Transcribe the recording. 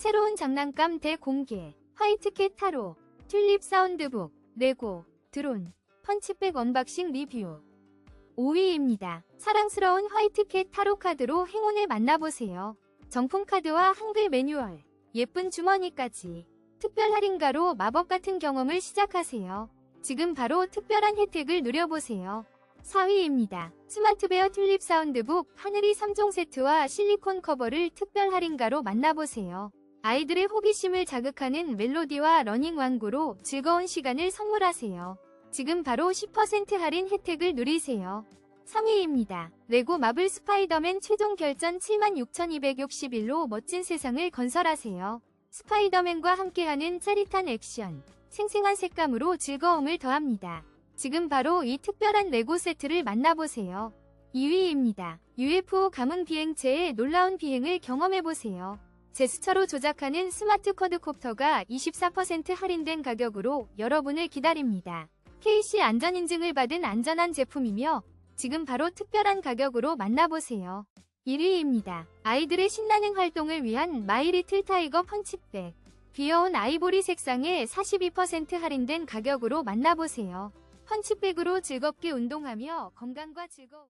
새로운 장난감 대공개, 화이트캣 타로, 튤립 사운드북, 레고, 드론, 펀치백 언박싱 리뷰. 5위입니다. 사랑스러운 화이트캣 타로 카드로 행운을 만나보세요. 정품 카드와 한글 매뉴얼, 예쁜 주머니까지. 특별 할인가로 마법 같은 경험을 시작하세요. 지금 바로 특별한 혜택을 누려보세요. 4위입니다. 스마트베어 튤립 사운드북 하늘이 3종 세트와 실리콘 커버를 특별 할인가로 만나보세요. 아이들의 호기심을 자극하는 멜로디와 러닝 완구로 즐거운 시간을 선물하세요. 지금 바로 10% 할인 혜택을 누리세요. 3위입니다. 레고 마블 스파이더맨 최종 결전 76,261로 멋진 세상을 건설하세요. 스파이더맨과 함께하는 짜릿한 액션, 생생한 색감으로 즐거움을 더합니다. 지금 바로 이 특별한 레고 세트를 만나보세요. 2위입니다. UFO 가문 비행체의 놀라운 비행을 경험해보세요. 제스처로 조작하는 스마트 쿼드콥터가 24% 할인된 가격으로 여러분을 기다립니다. KC 안전인증을 받은 안전한 제품이며 지금 바로 특별한 가격으로 만나보세요. 1위입니다. 아이들의 신나는 활동을 위한 마이리틀 타이거 펀치백. 귀여운 아이보리 색상에 42% 할인된 가격으로 만나보세요. 펀치백으로 즐겁게 운동하며 건강과 즐거움